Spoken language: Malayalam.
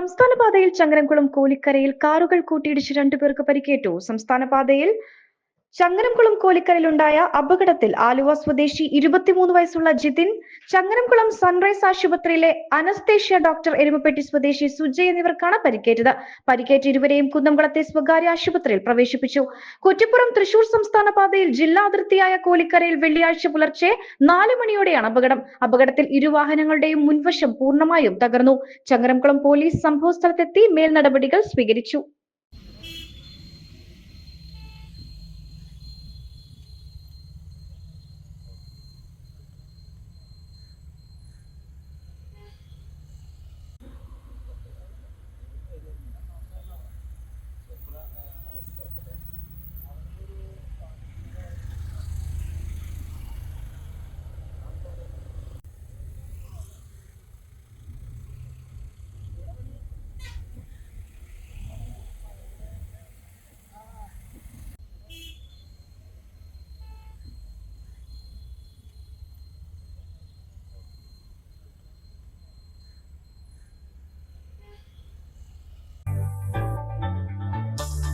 സംസ്ഥാന പാതയിൽ ചങ്ങരംകുളം കോലിക്കരയിൽ കാറുകൾ കൂട്ടിയിടിച്ച് രണ്ടുപേർക്ക് പരിക്കേറ്റു. സംസ്ഥാന പാതയിൽ ചങ്ങരംകുളം കോലിക്കലിലുണ്ടായ അപകടത്തിൽ ആലുവ സ്വദേശി ഇരുപത്തിമൂന്ന് വയസ്സുള്ള ജിതിൻ ചങ്ങരംകുളം സൺറൈസ് ആശുപത്രിയിലെ അനസ്തേഷ്യ ഡോക്ടർ എരുമപ്പെട്ടി സ്വദേശി സുജയ് എന്നിവർക്കാണ് പരിക്കേറ്റത്. പരിക്കേറ്റ ഇരുവരെയും കുന്നംകുളത്തെ സ്വകാര്യ ആശുപത്രിയിൽ പ്രവേശിപ്പിച്ചു. കുറ്റിപ്പുറം തൃശൂർ സംസ്ഥാന പാതയിൽ ജില്ലാ അതിർത്തിയായ കോലിക്കരയിൽ വെള്ളിയാഴ്ച പുലർച്ചെ നാല് മണിയോടെയാണ് അപകടം. അപകടത്തിൽ ഇരുവാഹനങ്ങളുടെയും മുൻവശം പൂർണമായും തകർന്നു. ചങ്ങരംകുളം പോലീസ് സംഭവസ്ഥലത്തെത്തി മേൽ നടപടികൾ സ്വീകരിച്ചു.